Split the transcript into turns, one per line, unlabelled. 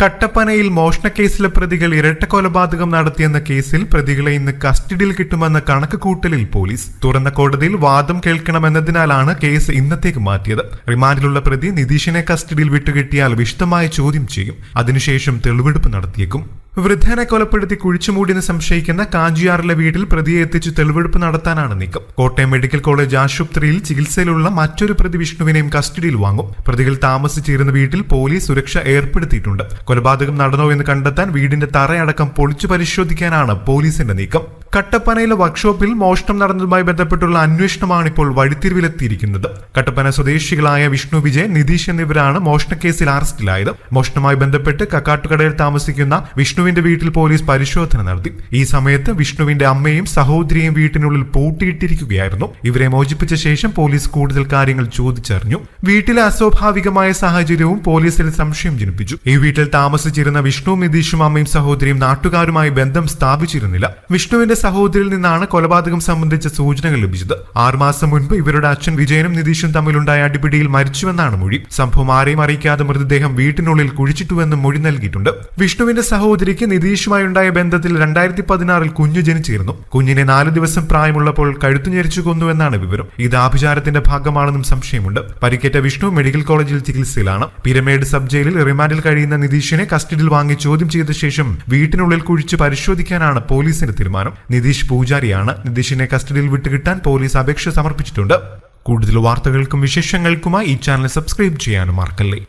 കട്ടപ്പനയിൽ മോഷണക്കേസിലെ പ്രതികൾ ഇരട്ട കൊലപാതകം നടത്തിയെന്ന കേസിൽ പ്രതികളെ ഇന്ന് കസ്റ്റഡിയിൽ കിട്ടുമെന്ന കണക്ക് കൂട്ടലിൽ പോലീസ്. തുറന്ന കോടതിയിൽ വാദം കേൾക്കണമെന്നതിനാലാണ് കേസ് ഇന്നത്തേക്ക് മാറ്റിയത്. റിമാൻഡിലുള്ള പ്രതി നിതീഷിനെ കസ്റ്റഡിയിൽ വിട്ടുകിട്ടിയാൽ വിശദമായ ചോദ്യം ചെയ്യും. അതിനുശേഷം തെളിവെടുപ്പ് നടത്തിയേക്കും. വൃദ്ധനെ കൊലപ്പെടുത്തി കുഴിച്ചുമൂടിയെന്ന് സംശയിക്കുന്ന കാഞ്ചിയാറിലെ വീട്ടിൽ പ്രതിയെ എത്തിച്ച് തെളിവെടുപ്പ് നടത്താനാണ് നീക്കം. കോട്ടയം മെഡിക്കൽ കോളേജ് ആശുപത്രിയിൽ ചികിത്സയിലുള്ള മറ്റൊരു പ്രതി വിഷ്ണുവിനെയും കസ്റ്റഡിയിൽ വാങ്ങും. പ്രതികൾ താമസിച്ചിരുന്ന വീട്ടിൽ പോലീസ് സുരക്ഷ ഏർപ്പെടുത്തിയിട്ടുണ്ട്. കൊലപാതകം നടന്നോ എന്ന് കണ്ടെത്താൻ വീടിന്റെ തറയടക്കം പൊളിച്ചു പരിശോധിക്കാനാണ് പോലീസിന്റെ നീക്കം. കട്ടപ്പനയിലെ വർക്ക്ഷോപ്പിൽ മോഷണം നടന്നതുമായി ബന്ധപ്പെട്ടുള്ള അന്വേഷണമാണ് ഇപ്പോൾ വഴിത്തിരിവിലെത്തിയിരിക്കുന്നത്. കട്ടപ്പന സ്വദേശികളായ വിഷ്ണു വിജയ് നിതീഷ് എന്നിവരാണ് മോഷണക്കേസിൽ അറസ്റ്റിലായത്. മോഷണവുമായി ബന്ധപ്പെട്ട് കക്കാട്ടുകടയിൽ താമസിക്കുന്ന വിഷ്ണുവിന്റെ വീട്ടിൽ പോലീസ് പരിശോധന നടത്തി. ഈ സമയത്ത് വിഷ്ണുവിന്റെ അമ്മയും സഹോദരിയും വീട്ടിനുള്ളിൽ പൂട്ടിയിട്ടിരിക്കുകയായിരുന്നു. ഇവരെ മോചിപ്പിച്ച ശേഷം പോലീസ് കൂടുതൽ കാര്യങ്ങൾ ചോദിച്ചറിഞ്ഞു. വീട്ടിലെ അസ്വാഭാവികമായ സാഹചര്യവും പോലീസിൽ സംശയം ജനിപ്പിച്ചു. ഈ വീട്ടിൽ താമസിച്ചിരുന്ന വിഷ്ണു നിതീഷും അമ്മയും സഹോദരിയും നാട്ടുകാരുമായി ബന്ധം സ്ഥാപിച്ചിരുന്നില്ല. വിഷ്ണുവിന്റെ സഹോദരിയിൽ നിന്നാണ് കൊലപാതകം സംബന്ധിച്ച സൂചനകൾ ലഭിച്ചത്. ആറുമാസം മുൻപ് ഇവരുടെ അച്ഛൻ വിജയനും നിതീഷും തമ്മിലുണ്ടായ അടിപിടിയിൽ മരിച്ചുവെന്നാണ് മൊഴി. സംഭവം ആരെയും അറിയിക്കാതെ മൃതദേഹം വീട്ടിനുള്ളിൽ കുഴിച്ചിട്ടുവെന്നും മൊഴി നൽകിയിട്ടുണ്ട്. വിഷ്ണുവിന്റെ സഹോദരിക്ക് നിതീഷുമായി ഉണ്ടായ ബന്ധത്തിൽ രണ്ടായിരത്തി പതിനാറിൽ കുഞ്ഞു ജനിച്ചിരുന്നു. കുഞ്ഞിനെ നാലു ദിവസം പ്രായമുള്ളപ്പോൾ കഴുത്തു ഞെരിച്ചു കൊന്നുവെന്നാണ് വിവരം. ഇത് ആഭിചാരത്തിന്റെ ഭാഗമാണെന്നും സംശയമുണ്ട്. പരിക്കേറ്റ വിഷ്ണു മെഡിക്കൽ കോളേജിൽ ചികിത്സയിലാണ്. പിരമേഡ് സബ് ജയിലിൽ റിമാൻഡിൽ കഴിയുന്ന നിതീഷിനെ കസ്റ്റഡിയിൽ വാങ്ങി ചോദ്യം ചെയ്ത ശേഷം വീട്ടിനുള്ളിൽ കുഴിച്ച് പരിശോധിക്കാനാണ് പോലീസിന്റെ തീരുമാനം. നിതീഷ് പൂജാരിയാണ്. നിതീഷിനെ കസ്റ്റഡിയിൽ വിട്ടുകിട്ടാൻ പോലീസ് അപേക്ഷ സമർപ്പിച്ചിട്ടുണ്ട്. കൂടുതൽ വാർത്തകൾക്കും വിശേഷങ്ങൾക്കുമായി ഈ ചാനൽ സബ്സ്ക്രൈബ് ചെയ്യാനും മറക്കല്ലേ.